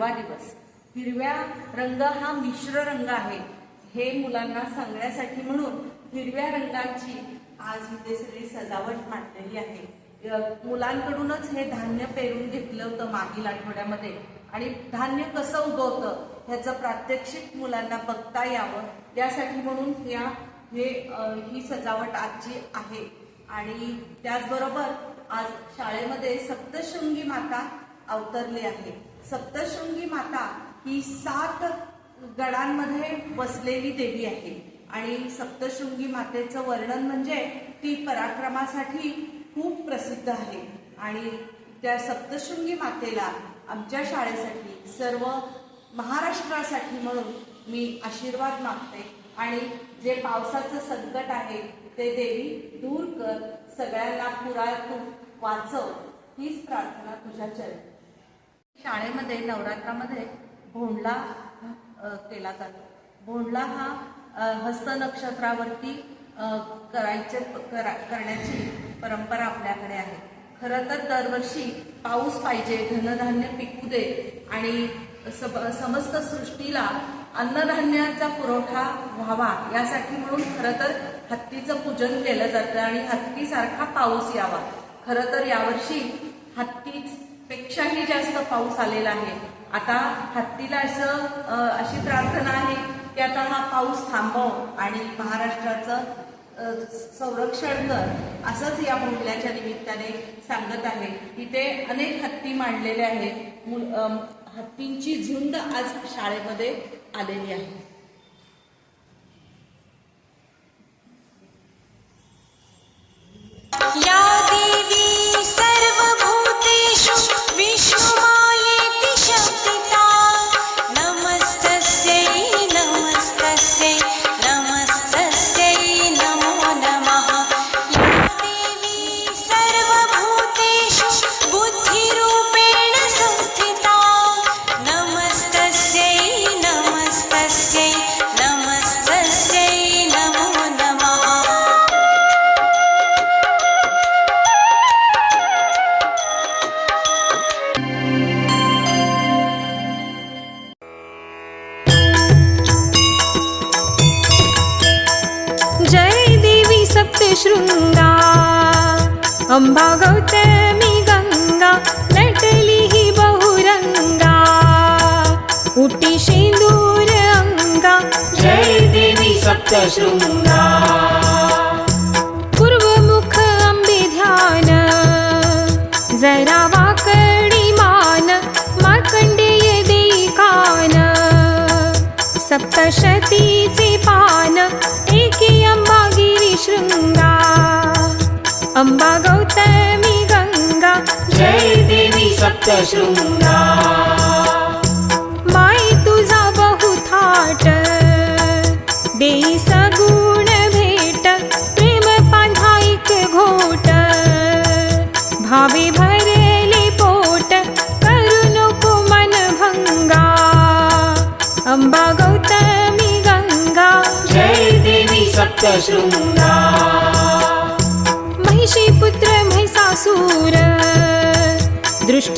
हिरवा दिवस. हिरव्या रंग हा मिश्र रंग आहे. हे मुलांना सांगण्यासाठी म्हणून हिरव्या रंगाची आज इथे सगळी सजावट मांडलेली आहे. मुलांकडूनच हे धान्य पेरून घेतलं होतं मागील आठवड्यामध्ये. आणि धान्य कसं उगवतं ह्याचं प्रात्यक्षिक मुलांना बघता यावं त्यासाठी म्हणून या हे ही सजावट आजची आहे. आणि त्याचबरोबर आज शाळेमध्ये सप्तशृंगी माता अवतरली आहे. सप्तशृंगी माता ही सात गडांमध्ये बसलेली देवी आहे. आणि सप्तशृंगी मातेचं वर्णन म्हणजे ती पराक्रमासाठी खूप प्रसिद्ध आहे. आणि त्या सप्तशृंगी मातेला आमच्या शाळेसाठी सर्व महाराष्ट्रासाठी म्हणून मी आशीर्वाद मागते. आणि जे पावसाचं संकट आहे ते देवी दूर कर सगळ्यांना पुरातून वाचव. हीच प्रार्थना तुझ्या चरणी. शाळेमध्ये नवरात्रामध्ये भोंडला केला जातो. भोंडला हा हस्तनक्षत्रावरती हस्त नक्षत्रावरती करायचे करा करण्याची परंपरा आपल्याकडे आहे. खरं तर दरवर्षी पाऊस पाहिजे धनधान्य पिकू दे आणि सब समस्त सृष्टीला अन्नधान्याचा पुरवठा व्हावा यासाठी म्हणून खरं तर हत्तीचं पूजन केलं जातं आणि हत्तीसारखा पाऊस यावा. खरं तर यावर्षी पेक्षाही जास्त पाऊस आलेला आहे. आता हत्तीला असं अशी प्रार्थना आहे की आता हा पाऊस थांबव आणि महाराष्ट्राचं संरक्षण कर असंच या मुलाच्या निमित्ताने सांगत आहे. इथे अनेक हत्ती मांडलेले आहेत. हत्तींची झुंड आज शाळेमध्ये आलेली आहे. अंबा गौतमी गंगा नटली हि बहुरंगा. उटी शेन्दूर अंगा जय देवी सप्तशृङ्गा पूर्वमुख अम्बे ध्यान जरा वाकडी मान मार्कंडेय देई कान सप्तशतीचे पान एकी अंबागिरी शृंगा. अंबा गौतमी गंगा जय देवी सप्तशृङ्गा माई तुझा बहु थाट देई सगुण भेट प्रेम पांधाईक घोट भावे भरेले पोट करू नको मन भंगा। अंबा गौतमी गंगा जय देवी सप्तशृङ्गा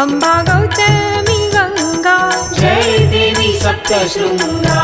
अंबा गौतमी गंगा जय देवी सप्तशृङ्गा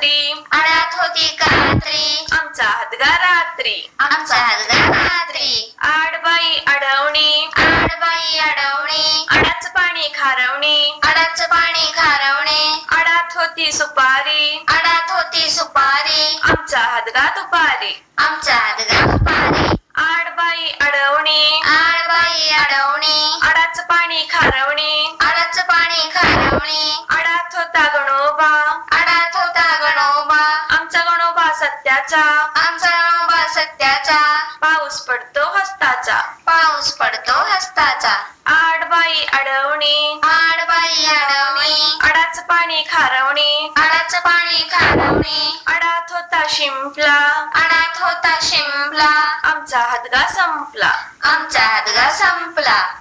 कात्री आडात होती कात्री आमचा हातगा रात्री. आमचा हातगा रात्री. आडबाई अडवणी. आडबाई अडवणी. अडाच पाणी खारवणी. आडाच पाणी खारवणे. अडात होती सुपारी. आडात होती सुपारी. आमचा हातगा दुपारी. आमचा हातगा दुपारी. आडबाई अडवणी. आडबाई अडवणी. अडाच पाणी खारवणी. आडाच पाणी खारवणी. अडात होता गणोबा. सत्याचा. आमचा गणोबा सत्याचा. पाऊस पडतो हस्ताचा. पाऊस पडतो हस्ताचा. आडबाई अडवणी. आडबाई अडवणी. अडाच पाणी खारवणी. आडाच पाणी खारवणी. अडात होता शिंपला. आडात होता शिंपला. आमचा हातगा संपला. आमचा हातगा संपला.